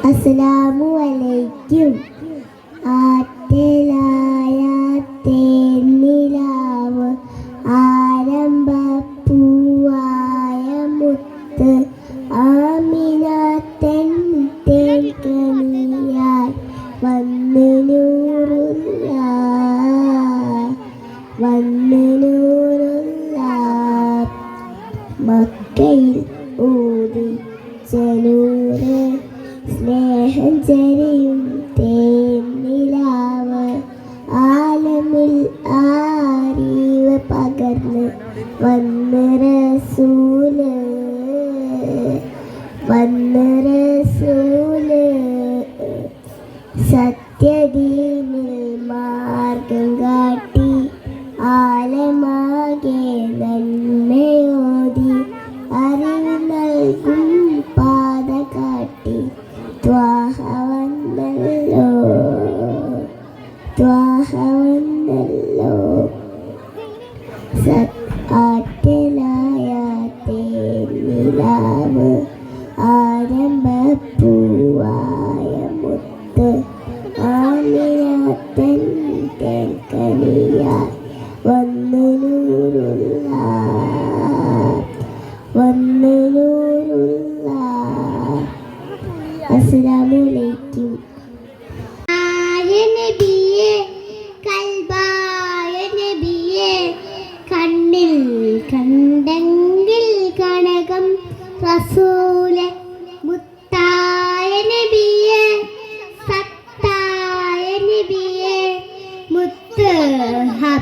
അസ്സലാമു അലൈക്കും ആറ്റലായ തേന്നിലാവ് പൂവായ മുത്ത് ആമിനാത്തൻ തേൽക്കണിയായി വന്നു നൂറുള്ള വന്നു നൂറുള്ള മക്കയിൽ ഊതി ചെലൂരേ സ്നേഹം ചരിയും തേന്നിലാവ് ആലമിൽ ആരീവ് പകർന്ന് വന്ന് റസൂൽ വന്ന് റസൂൽ സത്യദീ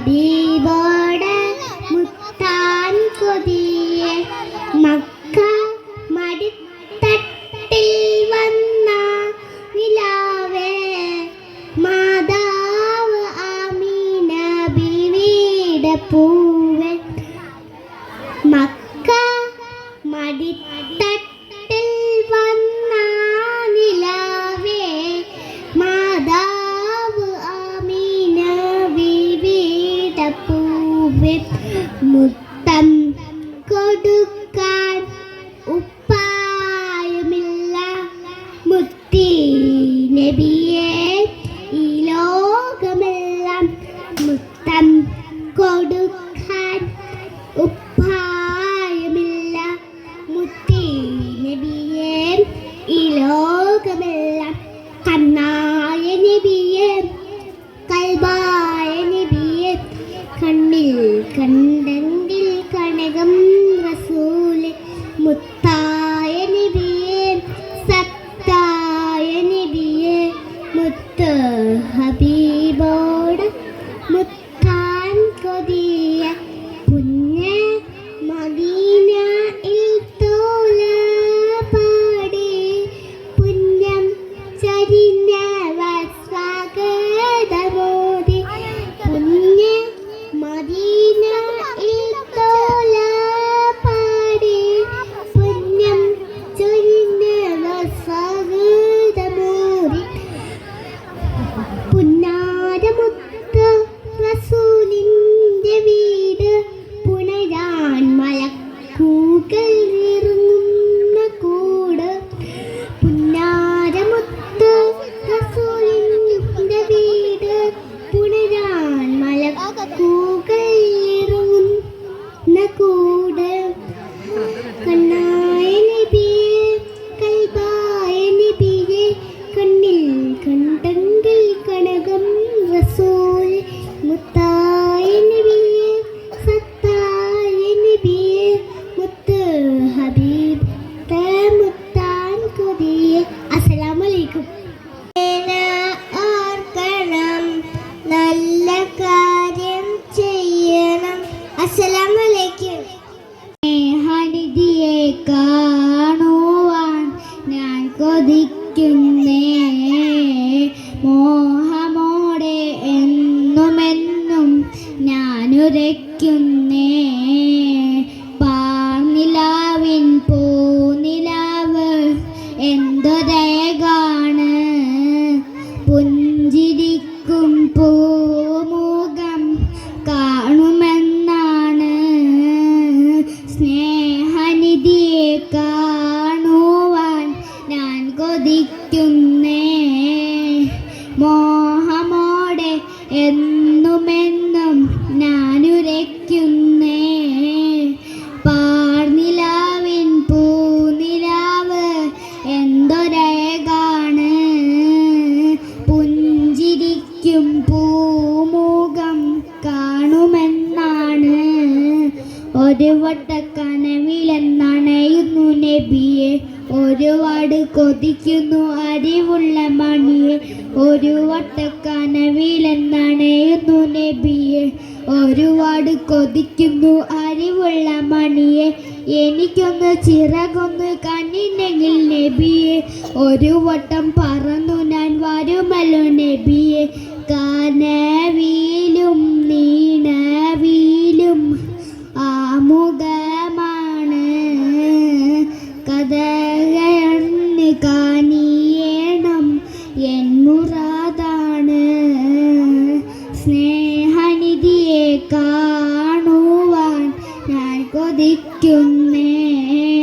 ഹബീബോട് മുത്താൻ കൊതിയെ മക്ക മടിത്തട്ടിൽ വന്ന നിലാവേ. മാതാവ് ആമീന ബിവിയുടെ പൂവൻ. മക്ക മടിത്ത മുത്തം കൊടുക്കും. கண் അസ്സലാമലൈക്കും. ഹരിതിയെ കാണുവാൻ ഞാൻ കൊതിക്കുന്നേ. മോഹമോടെ എന്നുമെന്നും ഞാനുരയ്ക്കും ചോദിക്കുന്നേ. മോഹമോടെ എന്നുമെന്നും ഞാനുരയ്ക്കുന്നേ. പാർനിലാവിൻ പൂനിലാവ് എന്തൊരേകാണ് പുഞ്ചിരിക്കും പൂമുഖം കാണുമെന്നാണ്. ഒരു വട്ടക്കനവിലെന്നണയുന്നു നബിയെ. ഒരുപാട് കൊതിക്കുന്നു. അരിവുള്ള മണിയെ ഒരു വട്ടക്കനവിലെന്നണയുന്നു നബിയെ. ഒരുപാട് കൊതിക്കുന്നു. അരിവുള്ള മണിയെ എനിക്കൊന്ന് ചിറകൊന്ന് കണ്ണിനെങ്കിൽ നബിയെ. ഒരു വട്ടം പറന്നു ഞാൻ വരുമല്ലോ നബിയെ. കനവിലും നീണവിലും ആമുഖമാണ് കഥകയർന്ന് ഞാൻ